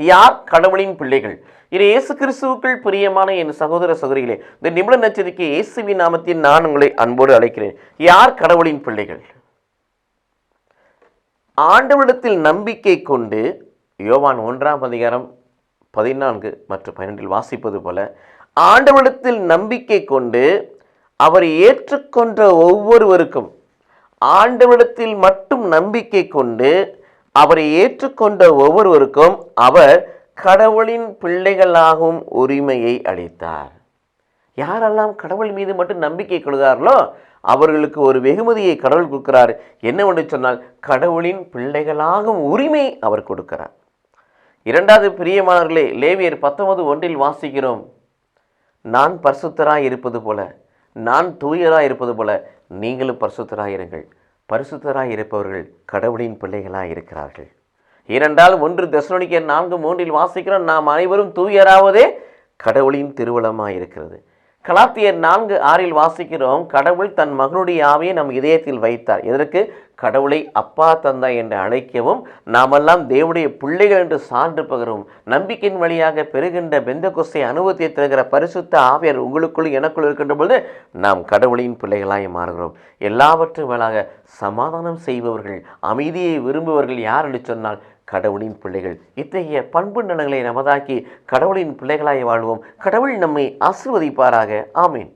யார்? கடவுளின் பிள்ளைகள். இது இயேசு கிறிஸ்துவுக்குள் பிரியமான என் சகோதர சகோதரிகளே இந்த நிமிட நச்சரிக்கை இயேசுவின் நாமத்தில் நான் உங்களை அன்போடு அழைக்கிறேன். யார்? கடவுளின் பிள்ளைகள். ஆண்டவரிடத்தில் நம்பிக்கை கொண்டு யோவான் ஒன்றாம் அதிகாரம் பதினான்கு மற்றும் பன்னெண்டில் வாசிப்பது போல ஆண்டவரிடத்தில் நம்பிக்கை கொண்டு அவர் ஏற்றுக்கொண்ட ஒவ்வொருவருக்கும் ஆண்டவரிடத்தில் மட்டும் நம்பிக்கை கொண்டு அவரை ஏற்றுக்கொண்ட ஒவ்வொருவருக்கும் அவர் கடவுளின் பிள்ளைகளாகும் உரிமையை அளித்தார். யாரெல்லாம் கடவுள் மீது மட்டும் நம்பிக்கை கொள்கிறார்களோ அவர்களுக்கு ஒரு வெகுமதியை கடவுள் கொடுக்கிறார். ஒன்று சொன்னால் கடவுளின் பிள்ளைகளாகும் உரிமை அவர் கொடுக்கிறார். இரண்டாவது பிரியமானவர்களே லேவியர் பத்தொன்பது ஒன்றில் வாசிக்கிறோம். நான் பரிசுத்தராய் இருப்பது போல நான் தூயராய் இருப்பது போல நீங்களும் பரிசுத்தராக இருங்கள். பரிசுத்தராய் இருப்பவர்கள் கடவுளின் பிள்ளைகளாக இருக்கிறார்கள். ஏனென்றால் ஒன்று தெசலோனிக்கர் நான்கு மூன்றில் வாசிக்கிறோம் நாம் அனைவரும் தூயராவதே கடவுளின் திருவளமாக இருக்கிறது. கலாத்தியர் நான்கு ஆறில் வாசிக்கிறோம் கடவுள் தன் மகனுடைய ஆவியை நம் இதயத்தில் வைத்தார். இதற்கு கடவுளை அப்பா தந்தா என்று அழைக்கவும் நாமெல்லாம் தேவனுடைய பிள்ளைகள் என்று சான்று பகரும். நம்பிக்கையின் வழியாக பெறுகின்ற பெந்த கொஸ்தை அனுபவத்தை தருகிற பரிசுத்த ஆவியர் உங்களுக்குள் எனக்குள் இருக்கின்ற பொழுது நாம் கடவுளின் பிள்ளைகளாய் மாறுகிறோம். எல்லாவற்றும் மேலாக சமாதானம் செய்பவர்கள் அமைதியை விரும்புபவர்கள் யார் என்று சொன்னால் கடவுளின் பிள்ளைகள். இத்தகைய பண்பு நலங்களை நமதாக்கி கடவுளின் பிள்ளைகளாய் வாழ்வோம். கடவுள் நம்மை ஆசிர்வதிப்பாராக. ஆமீன்.